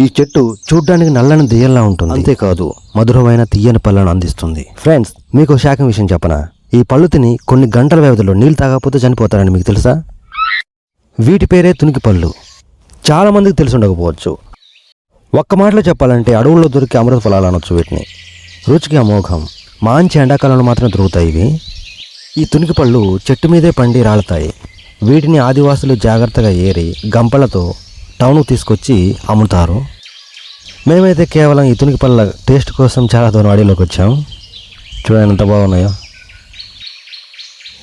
ఈ చెట్టు చూడ్డానికి నల్లని దెయ్యంలా ఉంటుంది. అంతేకాదు మధురమైన తీయని పళ్ళను అందిస్తుంది. ఫ్రెండ్స్ మీకు శాఖం విషయం చెప్పనా? ఈ పళ్ళు తిని కొన్ని గంటల వ్యవధిలో నీళ్ళు తాగకపోతే చనిపోతారని మీకు తెలుసా? వీటి పేరే తునికి పళ్ళు. చాలా మందికి తెలిసి ఉండకపోవచ్చు. ఒక్క మాటలో చెప్పాలంటే అడవుల్లో దొరికే అమృత ఫలాలు అనొచ్చు వీటిని. రుచికి అమోఘం. మంచి ఎండాకాలంలో మాత్రం దొరుకుతాయి ఇవి. ఈ తునికి పళ్ళు చెట్టు మీదే పండి రాలుతాయి. వీటిని ఆదివాసులు జాగ్రత్తగా ఏరి గంపలతో టౌన్కు తీసుకొచ్చి అమ్ముతారు. మేమైతే కేవలం ఈ తునికి పళ్ళ టేస్ట్ కోసం చాలా దూరం అడవిలోకి వచ్చాం. చూడండి ఎంత బాగున్నాయో.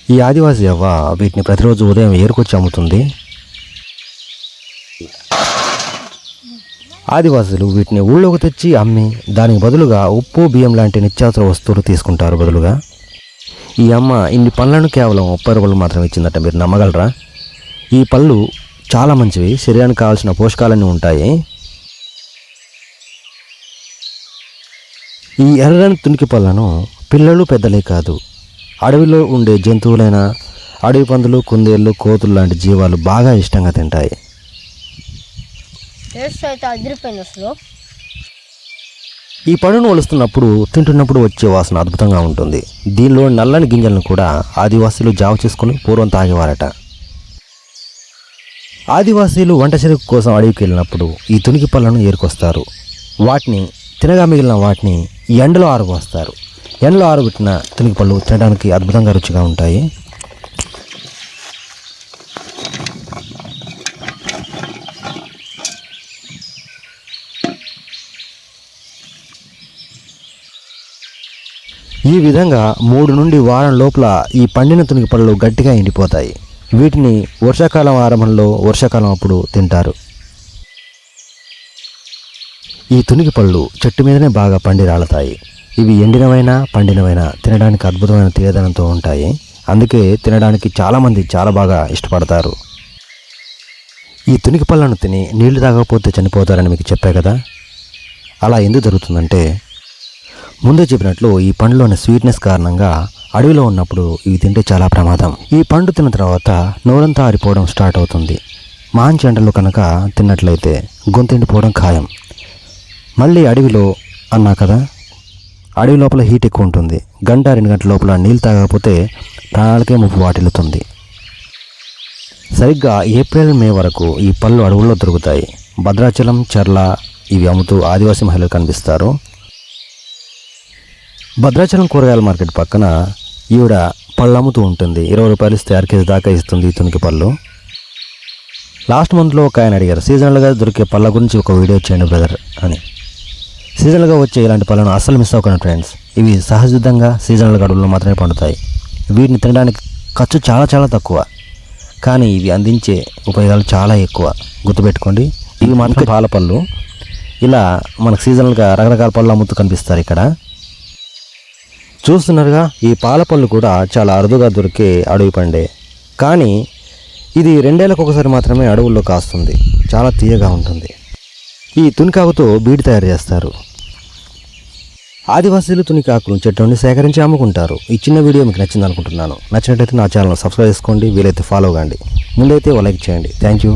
ఈ ఆదివాసీ అవ్వ వీటిని ప్రతిరోజు ఉదయం ఏరుకొచ్చి అమ్ముతుంది. ఆదివాసులు వీటిని ఊళ్ళోకి తెచ్చి అమ్మి దానికి బదులుగా ఉప్పు బియ్యం లాంటి నిత్యావసర వస్తువులు తీసుకుంటారు బదులుగా. ఈ అమ్మ ఇన్ని పళ్ళను కేవలం ముప్పై రూపాయలు మాత్రమే ఇచ్చిందట మీరు నమ్మగలరా? ఈ పళ్ళు చాలా మంచివి. శరీరానికి కావాల్సిన పోషకాలన్నీ ఉంటాయి. ఈ ఎర్రని తునికి పళ్ళను పిల్లలు పెద్దలే కాదు. అడవిలో ఉండే జంతువులైన అడవి పందులు కుందేళ్ళు కోతులు లాంటి జీవాలు బాగా ఇష్టంగా తింటాయి. ఈ పండును ఒలుస్తున్నప్పుడు తింటున్నప్పుడు వచ్చే వాసన అద్భుతంగా ఉంటుంది. దీనిలో నల్లని గింజలను కూడా ఆదివాసీలు జావ చేసుకుని పూర్వం తాగేవారట. ఆదివాసీలు వంట చెరుకు కోసం అడవికి వెళ్ళినప్పుడు ఈ తునికి పళ్ళను ఏరుకొస్తారు. వాటిని తినగా మిగిలిన వాటిని ఈ ఎండలో ఆరబోస్తారు. ఎండలో ఆరబెట్టిన తునికి పళ్ళు తినడానికి అద్భుతంగా రుచిగా ఉంటాయి. ఈ విధంగా మూడు నుండి వారం లోపల ఈ పండిన తునికి పళ్ళు గట్టిగా ఎండిపోతాయి. వీటిని వర్షాకాలం ఆరంభంలో వర్షాకాలం అప్పుడు తింటారు. ఈ తునికి పళ్ళు చెట్టు మీదనే బాగా పండి రాలతాయి. ఇవి ఎండినవైనా పండినవైనా తినడానికి అద్భుతమైన తీయదనంతో ఉంటాయి. అందుకే తినడానికి చాలామంది చాలా బాగా ఇష్టపడతారు. ఈ తునికి పళ్ళను తిని నీళ్ళు తాగకపోతే చనిపోతారని మీకు చెప్పా కదా? అలా ఎందుకు జరుగుతుందంటే ముందే చెప్పినట్లు ఈ పండులోని స్వీట్నెస్ కారణంగా అడవిలో ఉన్నప్పుడు ఇవి తింటే చాలా ప్రమాదం. ఈ పండు తిన్న తర్వాత నోరంతా ఆరిపోవడం స్టార్ట్ అవుతుంది. మాంచి ఎండలు కనుక తిన్నట్లయితే గొంతుండిపోవడం ఖాయం. మళ్ళీ అడవిలో అన్నా కదా? అడవి లోపల హీట్ ఎక్కువ ఉంటుంది. గంట రెండు గంటల లోపల నీళ్ళు తాగకపోతే ప్రాణాలకే ముప్పు వాటిల్లుతుంది. సరిగ్గా ఏప్రిల్ మే వరకు ఈ పళ్ళు అడవుల్లో దొరుకుతాయి. భద్రాచలం చర్ల ఇవి అమ్ముతూ ఆదివాసీ మహిళలు కనిపిస్తారు. భద్రాచలం కూరగాయల మార్కెట్ పక్కన ఈవిడ పళ్ళు అమ్ముతూ ఉంటుంది. ఇరవై రూపాయలు ఇస్తే అరకేజీ దాకా ఇస్తుంది తునికి పళ్ళు. లాస్ట్ మంత్లో ఒక ఆయన అడిగారు సీజనల్గా దొరికే పళ్ళ గురించి ఒక వీడియో చేయండి బ్రదర్ అని. సీజనల్గా వచ్చే ఇలాంటి పళ్ళను అస్సలు మిస్ అవ్వకండి ఫ్రెండ్స్. ఇవి సహజంగా సీజనల్ గడువుల్లో మాత్రమే పండుతాయి. వీటిని తినడానికి ఖర్చు చాలా చాలా తక్కువ. కానీ ఇవి అందించే ఉపయోగాలు చాలా ఎక్కువ. గుర్తుపెట్టుకోండి ఇవి మాత్రం పాల పళ్ళు. ఇలా మనకు సీజనల్గా రకరకాల పళ్ళు అమ్ముతూ కనిపిస్తారు ఇక్కడ. చూస్తున్నారుగా ఈ పాల పళ్ళు కూడా చాలా అరుదుగా దొరికే అడవి పండే. కానీ ఇది రెండేళ్ళకు ఒకసారి మాత్రమే అడవుల్లో కాస్తుంది. చాలా తీయగా ఉంటుంది. ఈ తునికాకుతో బీడి తయారు చేస్తారు. ఆదివాసీలు తునికాకును చెట్టు నుండి సేకరించి అమ్ముకుంటారు. ఈ చిన్న వీడియో మీకు నచ్చింది అనుకుంటున్నాను నచ్చినట్లయితే నా ఛానల్ సబ్స్క్రైబ్ చేసుకోండి వీలైతే ఫాలో కండి. ముందైతే ఓ లైక్ చేయండి. Thank you.